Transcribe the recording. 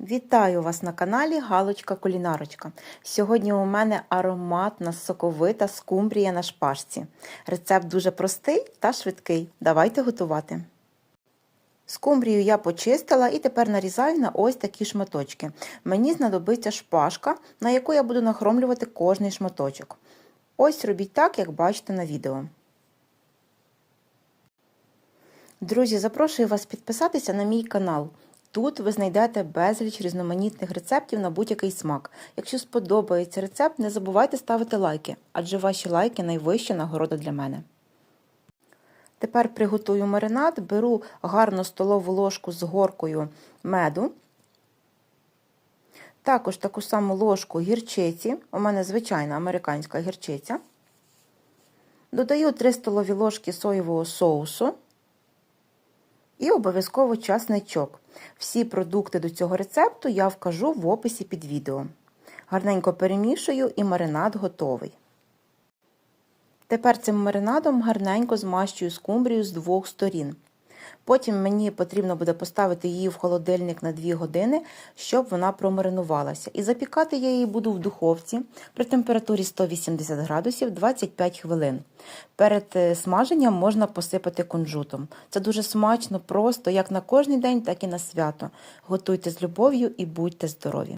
Вітаю вас на каналі Галочка Кулінарочка. Сьогодні у мене ароматна соковита скумбрія на шпажці. Рецепт дуже простий та швидкий. Давайте готувати. Скумбрію я почистила і тепер нарізаю на ось такі шматочки. Мені знадобиться шпажка, на яку я буду нахромлювати кожний шматочок. Ось робіть так, як бачите на відео. Друзі, запрошую вас підписатися на мій канал. Тут ви знайдете безліч різноманітних рецептів на будь-який смак. Якщо сподобається рецепт, не забувайте ставити лайки, адже ваші лайки найвища нагорода для мене. Тепер приготую маринад, беру гарну столову ложку з горкою меду. Також таку саму ложку гірчиці, у мене звичайна американська гірчиця. Додаю 3 столові ложки соєвого соусу. І обов'язково часничок. Всі продукти до цього рецепту я вкажу в описі під відео. Гарненько перемішую і маринад готовий. Тепер цим маринадом гарненько змащую скумбрію з двох сторін. Потім мені потрібно буде поставити її в холодильник на 2 години, щоб вона промаринувалася. І запікати я її буду в духовці при температурі 180 градусів 25 хвилин. Перед смаженням можна посипати кунжутом. Це дуже смачно, просто як на кожний день, так і на свято. Готуйте з любов'ю і будьте здорові!